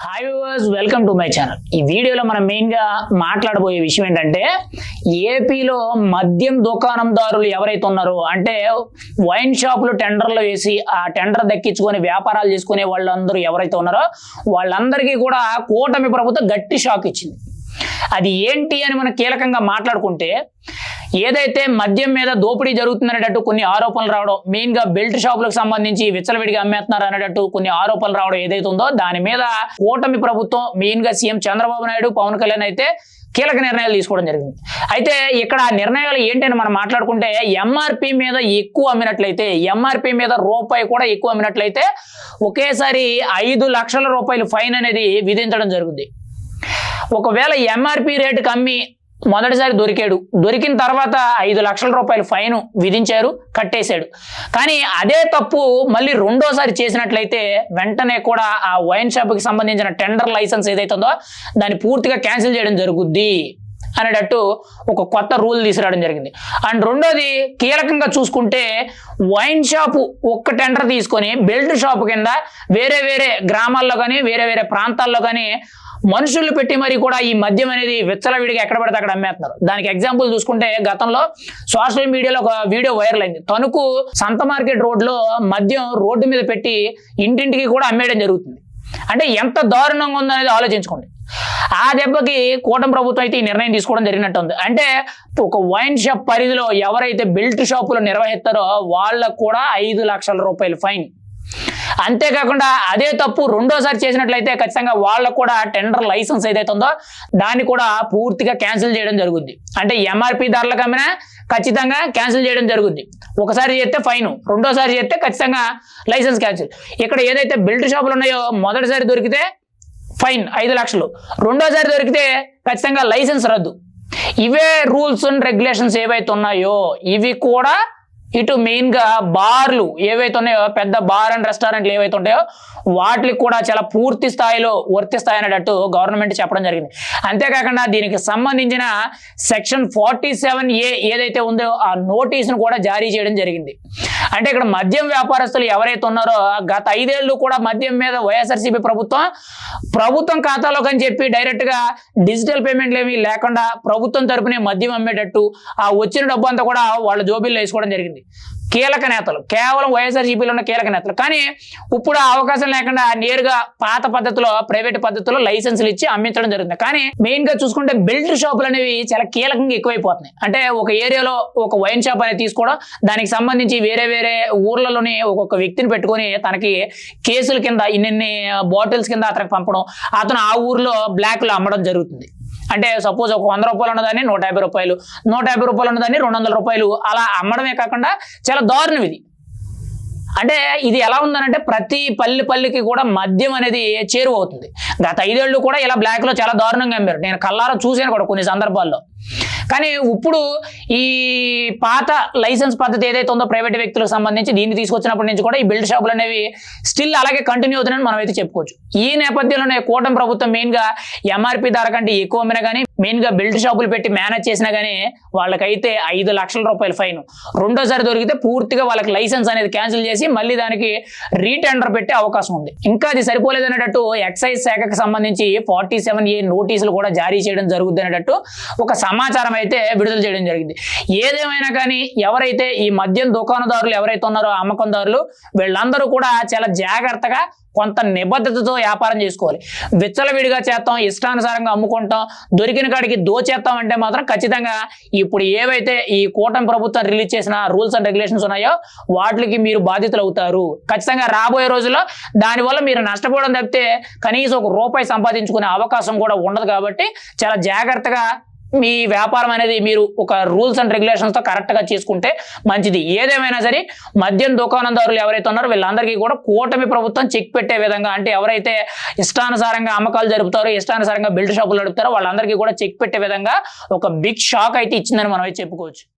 Hi viewers welcome to my channel ఈ వీడియోలో మనం మెయిన్గా మాట్లాడబోయే విషయం ఏంటంటే ఏపీలో మద్యం దుకాణందారులు ఎవరైతే ఉన్నారో అంటే వైన్ షాపులు టెండర్లు వేసి ఆ టెండర్ దక్కించుకొని వ్యాపారాలు చేసుకునే వాళ్ళందరూ ఎవరైతే ఉన్నారో వాళ్ళందరికీ కూడా కూటమి ప్రభుత్వం గట్టి షాక్ ఇచ్చింది. అది ఏంటి అని మనం కీలకంగా మాట్లాడుకుంటే ఏదైతే మద్యం మీద దోపిడీ జరుగుతుందనేటట్టు కొన్ని ఆరోపణలు రావడం మెయిన్గా బెల్ట్ షాపులకు సంబంధించి విచ్చలవిడిగా అమ్మేస్తున్నారు అనేటట్టు కొన్ని ఆరోపణలు రావడం ఏదైతే ఉందో దాని మీద కూటమి ప్రభుత్వం మెయిన్గా సీఎం చంద్రబాబు నాయుడు పవన్ కళ్యాణ్ అయితే కీలక నిర్ణయాలు తీసుకోవడం జరిగింది. అయితే ఇక్కడ నిర్ణయాలు ఏంటని మనం మాట్లాడుకుంటే ఎంఆర్పి మీద ఎక్కువ అమ్మినట్లయితే ఎంఆర్పి మీద రూపాయి కూడా ఎక్కువ అమ్మినట్లయితే ఒకేసారి ఐదు లక్షల రూపాయలు ఫైన్ అనేది విధించడం జరుగుద్ది. ఒకవేళ ఎంఆర్పి రేటుకి అమ్మి మొదటిసారి దొరికాడు. దొరికిన తర్వాత ఐదు లక్షల రూపాయలు ఫైన్ విధించారు కట్టేశాడు. కానీ అదే తప్పు మళ్ళీ రెండోసారి చేసినట్లయితే వెంటనే కూడా ఆ వైన్ షాప్కి సంబంధించిన టెండర్ లైసెన్స్ ఏదైతే ఉందో దాన్ని పూర్తిగా క్యాన్సిల్ చేయడం జరుగుద్ది అనేటట్టు ఒక కొత్త రూల్ తీసుకురావడం జరిగింది. అండ్ రెండోది కీలకంగా చూసుకుంటే వైన్ షాపు ఒక్క టెండర్ తీసుకొని బెల్ట్ షాపు కింద వేరే వేరే గ్రామాల్లో కానీ వేరే వేరే ప్రాంతాల్లో కానీ మనుషులు పెట్టి మరి కూడా ఈ మద్యం అనేది విచ్చలవిడిగా ఎక్కడ పడితే అక్కడ అమ్మేస్తున్నారు. దానికి ఎగ్జాంపుల్ చూసుకుంటే గతంలో సోషల్ మీడియాలో ఒక వీడియో వైరల్ అయింది. తణుకు సంత మార్కెట్ రోడ్లో మద్యం రోడ్డు మీద పెట్టి ఇంటింటికి కూడా అమ్మేయడం జరుగుతుంది. అంటే ఎంత దారుణంగా ఉందనేది ఆలోచించుకోండి. ఆ దెబ్బకి కూటమి ప్రభుత్వం అయితే ఈ నిర్ణయం తీసుకోవడం జరిగినట్టు ఉంది అంటే ఒక వైన్ షాప్ పరిధిలో ఎవరైతే బెల్ట్ షాపులు నిర్వహిస్తారో వాళ్ళకు కూడా ఐదు లక్షల రూపాయలు ఫైన్. అంతేకాకుండా అదే తప్పు రెండోసారి చేసినట్లయితే ఖచ్చితంగా వాళ్ళకు కూడా టెండర్ లైసెన్స్ ఏదైతే ఉందో దాన్ని కూడా పూర్తిగా క్యాన్సిల్ చేయడం జరుగుద్ది. అంటే ఎంఆర్పి ధరలకు అమ్మినా ఖచ్చితంగా క్యాన్సిల్ చేయడం జరుగుద్ది. ఒకసారి చేస్తే ఫైన్ రెండోసారి చేస్తే ఖచ్చితంగా లైసెన్స్ క్యాన్సిల్. ఇక్కడ ఏదైతే బిల్డ్ షాపులు ఉన్నాయో మొదటిసారి దొరికితే ఫైన్ ఐదు లక్షలు. రెండోసారి దొరికితే ఖచ్చితంగా లైసెన్స్ రద్దు. ఇవే రూల్స్ అండ్ రెగ్యులేషన్స్ ఏవైతే ఉన్నాయో ఇవి కూడా ఇటు మెయిన్గా బార్లు ఏవైతే ఉన్నాయో పెద్ద బార్ అండ్ రెస్టారెంట్లు ఏవైతే ఉంటాయో వాటికి కూడా చాలా పూర్తి స్థాయిలో వర్తిస్తాయి అనేటట్టు గవర్నమెంట్ చెప్పడం జరిగింది. అంతేకాకుండా దీనికి సంబంధించిన సెక్షన్ ఫార్టీ సెవెన్ ఏ ఏదైతే ఉందో ఆ నోటీసును కూడా జారీ చేయడం జరిగింది. అంటే ఇక్కడ మద్యం వ్యాపారస్తులు ఎవరైతే ఉన్నారో గత ఐదేళ్ళు కూడా మద్యం మీద వైఎస్ఆర్సీపీ ప్రభుత్వం ప్రభుత్వం ఖాతాలోకి అని చెప్పి డైరెక్ట్గా డిజిటల్ పేమెంట్లు ఏమీ లేకుండా ప్రభుత్వం తరపునే మద్యం అమ్మేటట్టు ఆ వచ్చిన డబ్బు అంతా కూడా వాళ్ళ జోబీల్లో వేసుకోవడం జరిగింది. కీలక నేతలు. కేవలం వైఎస్ఆర్సీపీలో ఉన్న కీలక నేతలు. కానీ ఇప్పుడు అవకాశం లేకుండా నేరుగా పాత పద్ధతిలో ప్రైవేట్ పద్ధతిలో లైసెన్సులు ఇచ్చి అమ్మించడం జరుగుతుంది. కానీ మెయిన్గా చూసుకుంటే బిల్డర్ షాపులు అనేవి చాలా కీలకంగా ఎక్కువైపోతున్నాయి. అంటే ఒక ఏరియాలో ఒక వైన్ షాప్ అనేది తీసుకోవడం దానికి సంబంధించి వేరే వేరే ఊర్లలోనే ఒక్కొక్క వ్యక్తిని పెట్టుకొని తనకి కేసుల కింద ఇన్ని బాటిల్స్ కింద అతనికి పంపడం అతను ఆ ఊర్లో బ్లాక్లో అమ్మడం జరుగుతుంది. అంటే సపోజ్ ఒక వంద రూపాయలు ఉన్నదాన్ని నూట యాభై రూపాయలు నూట యాభై రూపాయలు ఉన్నదాన్ని రెండు వందల రూపాయలు అలా అమ్మడమే కాకుండా చాలా దారుణం ఇది. అంటే ఇది ఎలా ఉందనంటే ప్రతి పల్లి పల్లికి కూడా మద్యం అనేది చేరువవుతుంది. గత ఐదేళ్ళు కూడా ఇలా బ్లాక్లో చాలా దారుణంగా అమ్మారు. నేను కల్లారా చూశాను కూడా కొన్ని సందర్భాల్లో. కానీ ఇప్పుడు ఈ పాత లైసెన్స్ పద్ధతి ఏదైతే ఉందో ప్రైవేట్ వ్యక్తులకు సంబంధించి దీన్ని తీసుకొచ్చినప్పటి నుంచి కూడా ఈ బిల్డ్ షాపులు అనేవి స్టిల్ అలాగే కంటిన్యూ అవుతున్నాయని మనం అయితే చెప్పుకోవచ్చు. ఈ నేపథ్యంలోనే కూటమి ప్రభుత్వం మెయిన్గా ఎంఆర్పి ధర కంటే ఎక్కువ అమ్మినా కానీ మెయిన్గా బిల్డ్ షాపులు పెట్టి మేనేజ్ చేసినా కానీ వాళ్ళకైతే ఐదు లక్షల రూపాయల ఫైన్ రెండోసారి దొరికితే పూర్తిగా వాళ్ళకి లైసెన్స్ అనేది క్యాన్సిల్ చేసి మళ్ళీ దానికి రీటెండర్ పెట్టే అవకాశం ఉంది. ఇంకా అది సరిపోలేదు అనేటట్టు ఎక్సైజ్ శాఖకు సంబంధించి ఫార్టీ సెవెన్ ఏ నోటీసులు కూడా జారీ చేయడం జరుగుతుంది అనేటట్టు ఒక సమాచారం అయితే విడుదల చేయడం జరిగింది. ఏదేమైనా కానీ ఎవరైతే ఈ మద్యం దుకాణదారులు ఎవరైతే ఉన్నారో అమ్మకందారులు వీళ్ళందరూ కూడా చాలా జాగ్రత్తగా కొంత నిబద్ధతతో వ్యాపారం చేసుకోవాలి. విచ్చలవిడిగా చేస్తాం ఇష్టానుసారంగా అమ్ముకుంటాం దొరికిన కాడికి దోచేస్తాం అంటే మాత్రం ఖచ్చితంగా ఇప్పుడు ఏవైతే ఈ కూటమి ప్రభుత్వం రిలీజ్ చేసిన రూల్స్ అండ్ రెగ్యులేషన్స్ ఉన్నాయో వాటికి మీరు బాధితులు అవుతారు. ఖచ్చితంగా రాబోయే రోజుల్లో దానివల్ల మీరు నష్టపోవడం తప్పితే కనీసం ఒక రూపాయి సంపాదించుకునే అవకాశం కూడా ఉండదు కాబట్టి చాలా జాగ్రత్తగా మీ వ్యాపారం అనేది మీరు ఒక రూల్స్ అండ్ రెగ్యులేషన్స్తో కరెక్ట్గా చేసుకుంటే మంచిది. ఏదేమైనా సరే మద్యం దుకాణదారులు ఎవరైతే ఉన్నారో వీళ్ళందరికీ కూడా కూటమి ప్రభుత్వం చెక్ పెట్టే విధంగా అంటే ఎవరైతే ఇష్టానుసారంగా అమ్మకాలు జరుపుతారో ఇష్టానుసారంగా బిల్డ్ షాపులు నడుపుతారో వాళ్ళందరికీ కూడా చెక్ పెట్టే విధంగా ఒక బిగ్ షాక్ అయితే ఇచ్చిందని మనం చెప్పుకోవచ్చు.